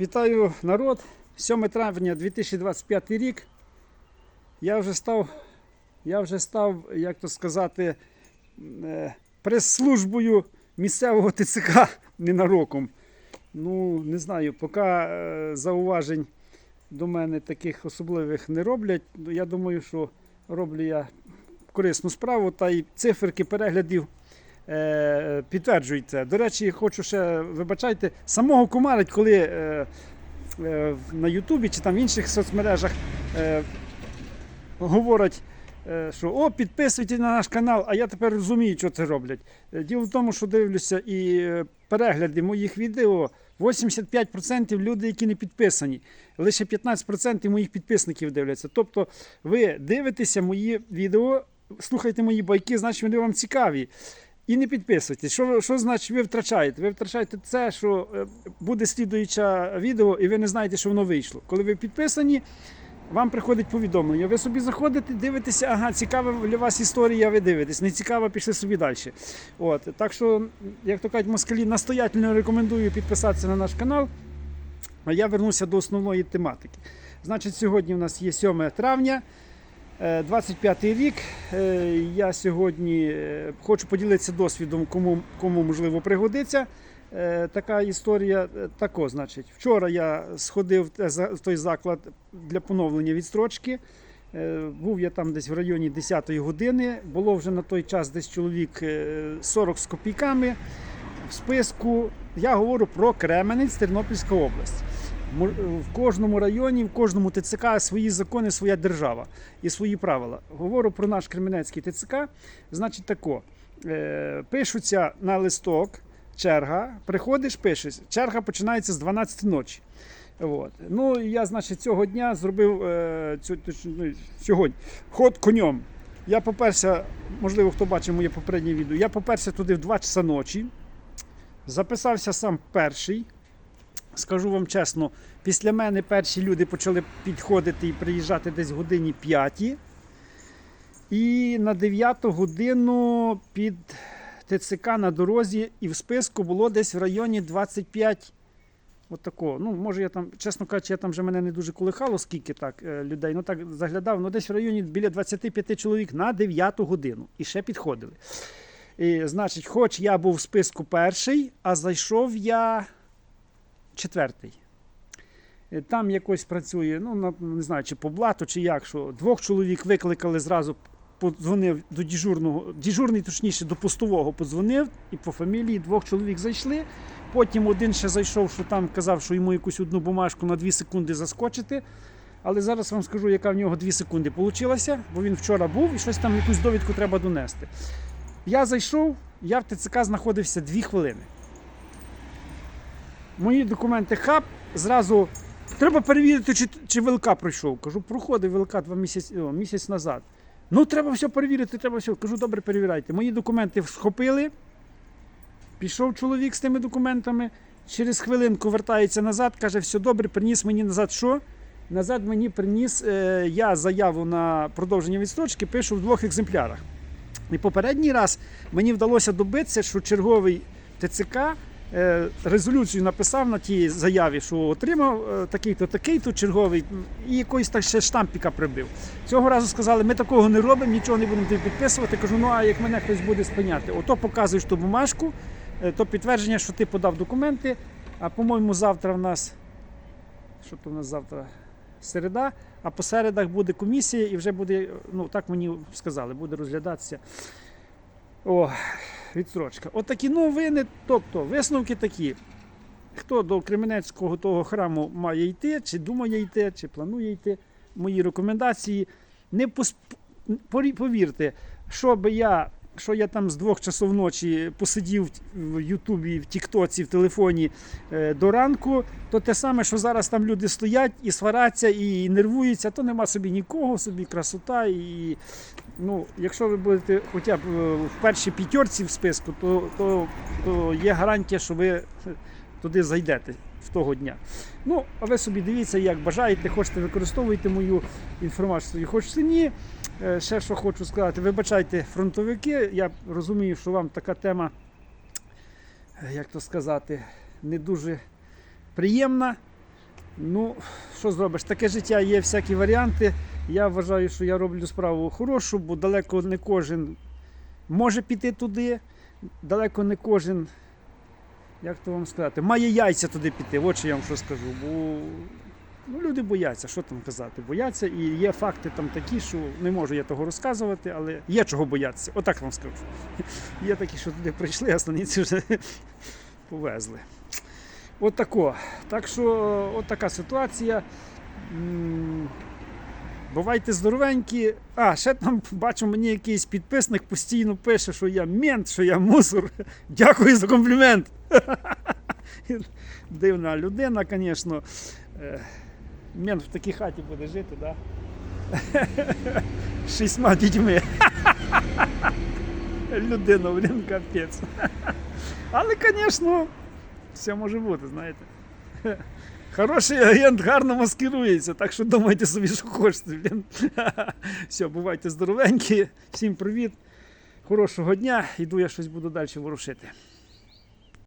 Вітаю народ. 7 травня 2025 рік. Я вже став, я вже став, як то сказати, е, прес-службою місцевого ТЦК ненароком. Ну, не знаю, поки е, зауважень до мене таких особливих не роблять. Я думаю, що роблю я корисну справу, та й циферки переглядів підтверджують це. До речі, хочу ще, вибачайте, самого кумарить, коли е, е, на Ютубі чи там в інших соцмережах е, говорять, е, що о, підписуйтесь на наш канал, а я тепер розумію, що це роблять. Е, Діло в тому, що дивлюся і е, перегляди моїх відео. 85% люди, які не підписані, лише 15% моїх підписників дивляться. Тобто ви дивитеся мої відео, слухайте мої байки, значить вони вам цікаві. І не підписуйтесь. Що, що значить ви втрачаєте? Ви втрачаєте це, що е, буде слідуюче відео, і ви не знаєте, що воно вийшло. Коли ви підписані, вам приходить повідомлення. Ви собі заходите, дивитеся, ага, цікава для вас історія, ви дивитесь. Не цікава, пішли собі далі. От, так що, як то кажуть, москалі настоятельно рекомендую підписатися на наш канал. А я вернуся до основної тематики. Значить, сьогодні у нас є 7 травня. 25 рік. Е, Я сьогодні е, хочу поділитися досвідом, кому, кому можливо пригодиться. Е, Така історія Е, тако, значить, вчора я сходив в той заклад для поновлення відстрочки. Е, Був я там десь в районі 10-ї години. Було вже на той час десь чоловік е, 40 з копійками в списку. Я говорю про Кременець, Тернопільська область. В кожному районі, в кожному ТЦК свої закони, своя держава і свої правила. Говорю про наш Кременецький ТЦК. Значить, тако. Е, пишуться на листок черга, приходиш, пишеш. Черга починається з 12 ночі. От. Ну, я, значить, цього дня зробив е, цю, ну, сьогодні ход конем. Я поперся, можливо, хто бачив моє попереднє відео, я поперся туди в 2 часа ночі. Записався сам перший. Скажу вам чесно, після мене перші люди почали підходити і приїжджати десь годині 5. І на 9 годину під ТЦК на дорозі і в списку було десь в районі 25. От такого. Ну, може, я там, чесно кажучи, я там вже мене не дуже колихало, скільки так е, людей. Ну так заглядав, ну десь в районі біля 25 чоловік на 9 годину. І ще підходили. І, значить, хоч я був в списку перший, а зайшов я четвертий. Е, Там якось працює, ну не знаю, чи по блату, чи як, що двох чоловік викликали зразу, подзвонив до дежурного, дежурний, точніше, до постового подзвонив, і по фамілії двох чоловік зайшли. Потім один ще зайшов, що там казав, що йому якусь одну бумажку на 2 секунди заскочити. Але зараз вам скажу, яка в нього 2 секунди вийшла, бо він вчора був і щось там, якусь довідку треба донести. Я зайшов, я в ТЦК знаходився 2 хвилини. Мої документи хаб, зразу треба перевірити, чи, чи ВЛК пройшов. Кажу, проходив ВЛК два місяці, о, місяць назад. Ну, треба все перевірити, треба все. Кажу, добре, перевіряйте. Мої документи схопили. Пішов чоловік з тими документами. Через хвилинку вертається назад, каже, все добре, приніс мені назад що? Назад мені приніс е, я заяву на продовження відстрочки, пишу в двох екземплярах. І попередній раз мені вдалося добитися, що черговий ТЦК резолюцію написав на тій заяві, що отримав е, такий-то, такий-то черговий, і якийсь так ще штампіка прибив. Цього разу сказали, ми такого не робимо, нічого не будемо підписувати. Кажу, ну а як мене хтось буде спиняти, ото показуєш ту бумажку, е, то підтвердження, що ти подав документи. А по-моєму, завтра в нас. Що то в нас завтра? Середа, а по середах буде комісія і вже буде, ну так мені сказали, буде розглядатися. О, відстрочка. От такі новини, тобто висновки такі. Хто до Кременецького того храму має йти, чи думає йти, чи планує йти, мої рекомендації. Не посп... повірте, що би я, що я там з двох часов ночі посидів в Ютубі, в Тіктоці, в телефоні е, до ранку, то те саме, що зараз там люди стоять і свараться, і нервуються, то нема собі нікого, собі красота. І, ну, якщо ви будете хоча б е, в першій п'ятерці в списку, то, то, то є гарантія, що ви туди зайдете в того дня. Ну, а ви собі дивіться, як бажаєте, хочете використовуйте мою інформацію, хочете ні. Е, Ще що хочу сказати, вибачайте фронтовики. Я розумію, що вам така тема, е, як то сказати, не дуже приємна. Ну, що зробиш? Таке життя є всякі варіанти. Я вважаю, що я роблю справу хорошу, бо далеко не кожен може піти туди, далеко не кожен, як то вам сказати, має яйця туди піти. От що я вам що скажу. Бо ну, люди бояться, що там казати. Бояться, і є факти там такі, що не можу я того розказувати, але є чого боятися. Отак вам скажу. Є такі, що туди прийшли, а станиці вже повезли. От тако. Так що, от така ситуація. Бувайте здоровенькі. А, ще там бачу, мені якийсь підписник постійно пише, що я мент, що я мусор. Дякую за комплімент. Дивна людина, звісно. Е, в такій хаті буде жити? Да? Шістьма дітьми. Людина, блін, капець. Але, звісно, все може бути, знаєте. Хороший агент гарно маскирується, так що думайте собі, що хочете. Блін. Все, бувайте здоровенькі, всім привіт, хорошого дня. Іду я щось буду далі ворушити.